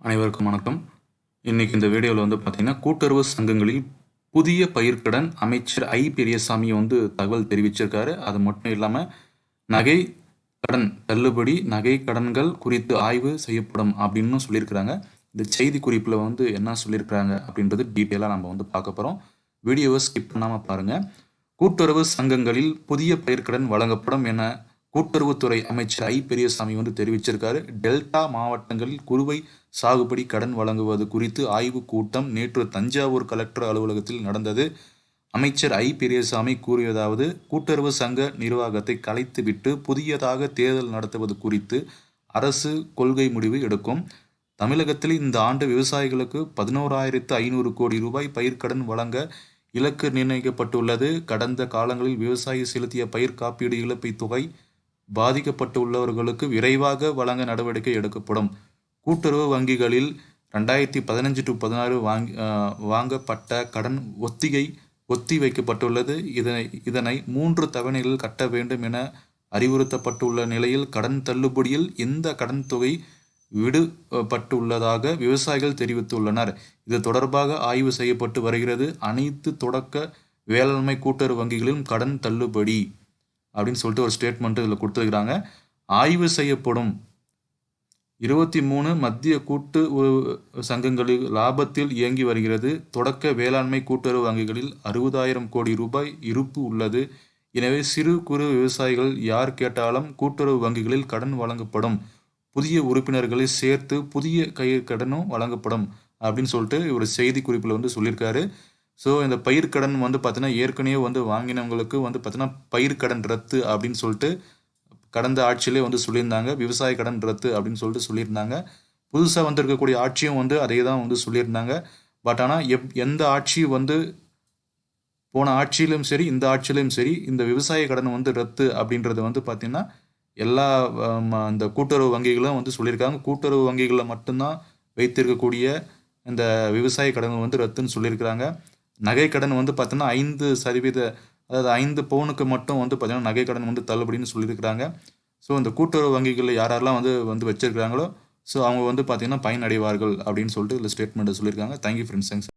அனைவருக்கும் வணக்கம். இன்னைக்கு இந்த வீடியோவில் வந்து பார்த்தீங்கன்னா கூட்டுறவு சங்கங்களில் புதிய பயிர்க்கடன் அமைச்சர் ஐ. பெரியசாமி வந்து தகவல் தெரிவிச்சிருக்காரு. அது மட்டும் இல்லாமல் நகை கடன் தள்ளுபடி நகை கடன்கள் குறித்து ஆய்வு செய்யப்படும் அப்படின்னு சொல்லியிருக்கிறாங்க. இந்த செய்தி குறிப்பில் வந்து என்ன சொல்லியிருக்கிறாங்க அப்படின்றது டீட்டெயிலாக நம்ம வந்து பார்க்க போகிறோம் வீடியோவை ஸ்கிப் பண்ணாமல் பாருங்கள் கூட்டுறவு சங்கங்களில் புதிய பயிர்க்கடன் வழங்கப்படும் என கூட்டுறவுத்துறை அமைச்சர் ஐ. பெரியசாமி வந்து தெரிவிச்சிருக்காரு. டெல்டா மாவட்டங்களில் குறுவை சாகுபடி கடன் வழங்குவது குறித்து ஆய்வுக் கூட்டம் நேற்று தஞ்சாவூர் கலெக்டர் அலுவலகத்தில் நடந்தது. அமைச்சர் ஐ. பெரியசாமி கூறியதாவது கூட்டுறவு சங்க நிர்வாகத்தை கலைத்துவிட்டு புதியதாக தேர்தல் நடத்துவது குறித்து அரசு கொள்கை முடிவு எடுக்கும். தமிழகத்தில் இந்த ஆண்டு விவசாயிகளுக்கு பதினோராயிரத்து ஐநூறு கோடி ரூபாய் பயிர்க்கடன் வழங்க இலக்கு நிர்ணயிக்கப்பட்டுள்ளது. கடந்த காலங்களில் விவசாயி செலுத்திய பயிர் காப்பீடு இழப்பை தொகை பாதிக்கப்பட்டுள்ளவர்களுக்கு விரைவாக வழங்க நடவடிக்கை எடுக்கப்படும். கூட்டுறவு வங்கிகளில் ரெண்டாயிரத்தி பதினஞ்சு டு பதினாறு வாங்கி வாங்கப்பட்ட கடன் ஒத்திகை ஒத்தி வைக்கப்பட்டுள்ளது. இதனை இதனை மூன்று தவணைகளில் கட்ட வேண்டும் என அறிவுறுத்தப்பட்டுள்ள நிலையில் கடன் தள்ளுபடியில் இந்த கடன் தொகை விடுபட்டுள்ளதாக விவசாயிகள் தெரிவித்துள்ளனர். இது தொடர்பாக ஆய்வு செய்யப்பட்டு வருகிறது. அனைத்து தொடக்க வேளாண்மை கூட்டுறவு வங்கிகளிலும் கடன் தள்ளுபடி அப்படின்னு சொல்லிட்டு ஒரு ஸ்டேட்மெண்ட் இதில் கொடுத்துருக்குறாங்க. ஆய்வு செய்யப்படும். இருபத்தி மூணு மத்திய கூட்டு சங்கங்களில் லாபத்தில் இயங்கி வருகிறது. தொடக்க வேளாண்மை கூட்டுறவு வங்கிகளில் அறுபதாயிரம் கோடி ரூபாய் இருப்பு உள்ளது. எனவே சிறு குறு விவசாயிகள் யார் கேட்டாலும் கூட்டுறவு வங்கிகளில் கடன் வழங்கப்படும். புதிய உறுப்பினர்களை சேர்த்து புதிய கை கடனும் வழங்கப்படும் அப்படின்னு சொல்லிட்டு ஒரு செய்தி குறிப்பில் வந்து சொல்லியிருக்காரு. ஸோ இந்த பயிர்க்கடன் வந்து பார்த்தீங்கன்னா ஏற்கனவே வந்து வாங்கினவங்களுக்கு வந்து பார்த்தீங்கன்னா பயிர்க்கடன் ரத்து அப்படின்னு சொல்லிட்டு கடந்த ஆட்சியிலே வந்து சொல்லியிருந்தாங்க. விவசாய கடன் ரத்து அப்படின்னு சொல்லிட்டு சொல்லியிருந்தாங்க. புதுசாக வந்திருக்கக்கூடிய ஆட்சியும் வந்து அதே தான் வந்து சொல்லியிருந்தாங்க. பட் ஆனால் எப் எந்த ஆட்சி வந்து போன ஆட்சியிலும் சரி இந்த ஆட்சியிலும் சரி இந்த விவசாய கடன் வந்து ரத்து அப்படின்றது வந்து பார்த்திங்கன்னா எல்லா இந்த கூட்டுறவு வங்கிகளும் வந்து சொல்லியிருக்காங்க. கூட்டுறவு வங்கிகளில் மட்டும்தான் வைத்திருக்கக்கூடிய இந்த விவசாய கடன் வந்து ரத்துன்னு சொல்லியிருக்கிறாங்க. நகை கடன் வந்து பார்த்தோன்னா ஐந்து சதவீத அதாவது ஐந்து பவுனுக்கு மட்டும் வந்து பார்த்தீங்கன்னா நகை கடன் வந்து தள்ளுபடின்னு சொல்லியிருக்கிறாங்க. ஸோ இந்த கூட்டுறவு வங்கிகளில் யாரெல்லாம் வந்து வந்து வச்சிருக்கிறாங்களோ ஸோ அவங்க வந்து பார்த்தீங்கன்னா பயனடைவார்கள் அப்படின்னு சொல்லிட்டு இதில் ஸ்டேட்மெண்ட்டை சொல்லியிருக்காங்க. Thank you friends thanks